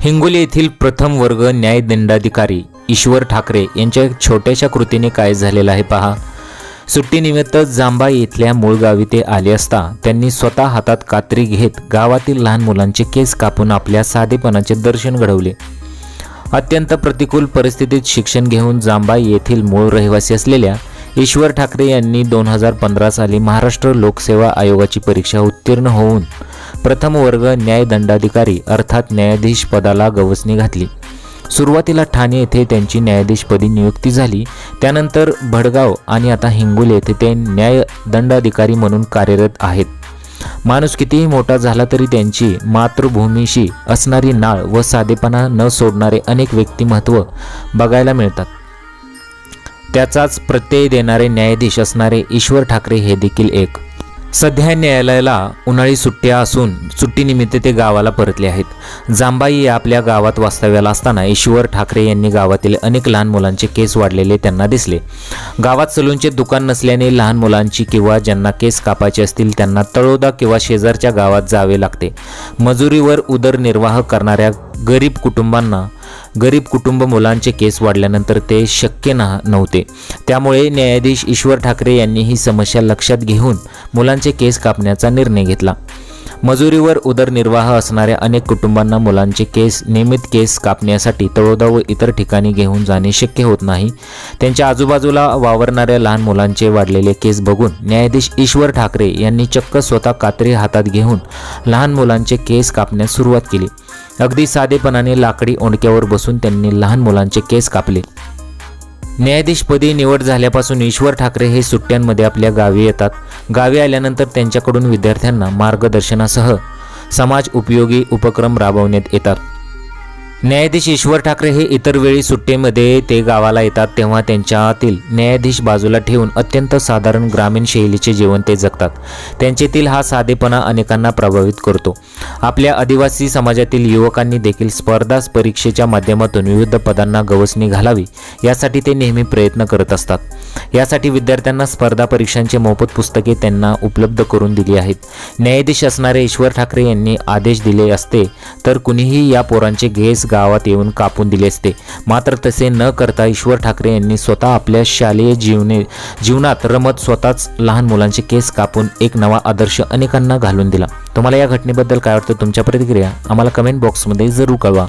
हिंगोली येथील प्रथम वर्ग न्यायदंडाधिकारी ईश्वर ठाकरे यांच्या छोट्याशा कृतीने काय झालेलं आहे पहा. सुट्टीनिमित्त जांबा येथल्या मूळ गावी ते आले असता त्यांनी स्वतः हातात कात्री घेत गावातील लहान मुलांचे केस कापून आपल्या साधेपणाचे दर्शन घडवले. अत्यंत प्रतिकूल परिस्थितीत शिक्षण घेऊन जांबा येथील मूळ रहिवासी असलेल्या ईश्वर ठाकरे यांनी दोन हजार पंधरा साली महाराष्ट्र लोकसेवा आयोगाची परीक्षा उत्तीर्ण होऊन प्रथम वर्ग न्यायदंडाधिकारी अर्थात न्यायाधीश पदाला गवसणी घातली. सुरुवातीला ठाणे येथे त्यांची न्यायाधीशपदी नियुक्ती झाली. त्यानंतर भडगाव आणि आता हिंगोली येथे ते न्यायदंडाधिकारी म्हणून कार्यरत आहेत. माणूस कितीही मोठा झाला तरी त्यांची मातृभूमीशी असणारी नाळ व साधेपणा न सोडणारे अनेक व्यक्तिमत्व बघायला मिळतात. त्याचाच प्रत्यय देणारे न्यायाधीश असणारे ईश्वर ठाकरे हे देखील एक सध्या न्यायालयाला उन्हाळी सुट्ट्या असून सुट्टीनिमित्त ते गावाला परतले आहेत. जांबाई या आपल्या गावात वास्तव्याला असताना ईश्वर ठाकरे यांनी गावातील अनेक लहान मुलांचे केस वाढलेले त्यांना दिसले. गावात सलूनचे दुकान नसल्याने लहान मुलांची किंवा ज्यांना केस कापायचे असतील त्यांना तळोदा किंवा शेजारच्या गावात जावे लागते. मजुरीवर उदरनिर्वाह करणाऱ्या गरीब कुटुंबांना गरीब कुटुंब मुलांचे केस वाढल्यानंतर ते शक्य ना नव्हते. त्यामुळे न्यायाधीश ईश्वर ठाकरे यांनी ही समस्या लक्षात घेऊन मुलांचे केस कापण्याचा निर्णय घेतला. मजुरीवर उदरनिर्वाह असणाऱ्या अनेक कुटुंबांना मुलांचे केस नियमित केस कापण्यासाठी तळोदा व इतर ठिकाणी घेऊन जाणे शक्य होत नाही. त्यांच्या आजूबाजूला वावरणाऱ्या लहान मुलांचे वाढलेले केस बघून न्यायाधीश ईश्वर ठाकरे यांनी चक्क स्वतः कात्री हातात घेऊन लहान मुलांचे केस कापण्यास सुरुवात केली. अगदी साधेपणाने लाकडी ओंडक्यावर बसून त्यांनी लहान मुलांचे केस कापले. न्यायाधीशपदी निवड झाल्यापासून ईश्वर ठाकरे हे सुट्ट्यांमध्ये आपल्या गावी येतात. गावी आल्यानंतर त्यांच्याकडून विद्यार्थ्यांना मार्गदर्शनासह समाज उपयोगी उपक्रम राबवण्यात येतात. न्यायाधीश ईश्वर ठाकरे हे इतर वेळी सुट्टीमध्ये ते गावाला येतात तेव्हा त्यांच्यातील न्यायाधीश बाजूला ठेवून अत्यंत साधारण ग्रामीण शैलीचे जीवन ते जगतात. त्यांच्यातील हा साधेपणा अनेकांना प्रभावित करतो. आपल्या आदिवासी समाजातील युवकांनी देखील स्पर्धा परीक्षेच्या माध्यमातून विविध पदांना गवसणी घालावी यासाठी ते नेहमी प्रयत्न करत असतात. यासाठी विद्यार्थ्यांना स्पर्धा परीक्षांचे मोफत पुस्तके त्यांना उपलब्ध करून दिली आहेत. न्यायाधीश असणारे ईश्वर ठाकरे यांनी आदेश दिले असते तर कुणीही या पोरांचे घेस गावात येऊन कापून दिले असते. मात्र तसे न करता ईश्वर ठाकरे यांनी स्वतः आपल्या शालेय जीवने जीवनात रमत स्वतःच लहान मुलांचे केस कापून एक नवा आदर्श अनेकांना घालून दिला. तुम्हाला या घटनेबद्दल काय वाटतं? तुमच्या प्रतिक्रिया आम्हाला कमेंट बॉक्समध्ये जरूर कळवा.